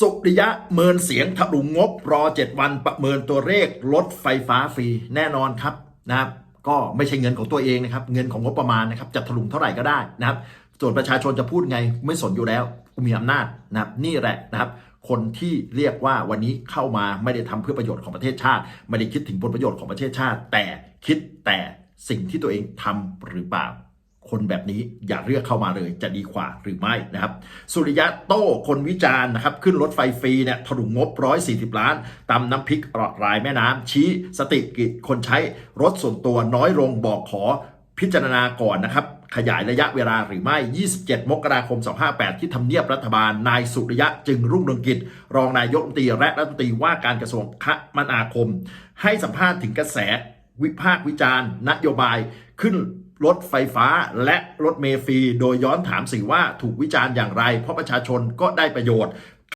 สุริยะเมินเสียงถลุงงบรอ 7 วันประเมินตัวเลขลดไฟฟ้าฟรีแน่นอนครับนะครับก็ไม่ใช่เงินของตัวเองนะครับ เงินของงบประมาณนะครับจะถลุงเท่าไหร่ก็ได้นะครับ ส่วนประชาชนจะพูดไงไม่สนอยู่แล้วกูมีอำนาจนะครับนี่แหละนะครับ คนที่เรียกว่าวันนี้เข้ามาไม่ได้ทำเพื่อประโยชน์ของประเทศชาติ ไม่ได้คิดถึงผลประโยชน์ของประเทศชาติ แต่คิดแต่สิ่งที่ตัวเองทำหรือเปล่า คนแบบนี้อย่าเลือกเข้ามาเลยจะดีกว่าหรือไม่นะครับ สุริยะโต้คนวิจารณ์นะครับ ขึ้นรถไฟฟรีเนี่ยถลุงงบ 140 ล้านตำน้ำพริกรายแม่น้ำชี้สติกิจคนใช้รถส่วนตัวน้อยลงบอกขอพิจารณาก่อนนะครับ ขยายระยะเวลาหรือไม่ 27 มกราคม 258 ที่ทำเนียบรัฐบาล นายสุริยะจึงรุ่งเรืองกิจ รองนายกรัฐมนตรีและรัฐมนตรีว่าการกระทรวงคมนาคม ให้สัมภาษณ์ถึงกระแสวิพากษ์วิจารณ์ นโยบายขึ้น รถไฟฟ้าและรถเมฟรี โดยย้อนถามสื่อว่าถูกวิจารณ์อย่างไร เพราะประชาชนก็ได้ประโยชน์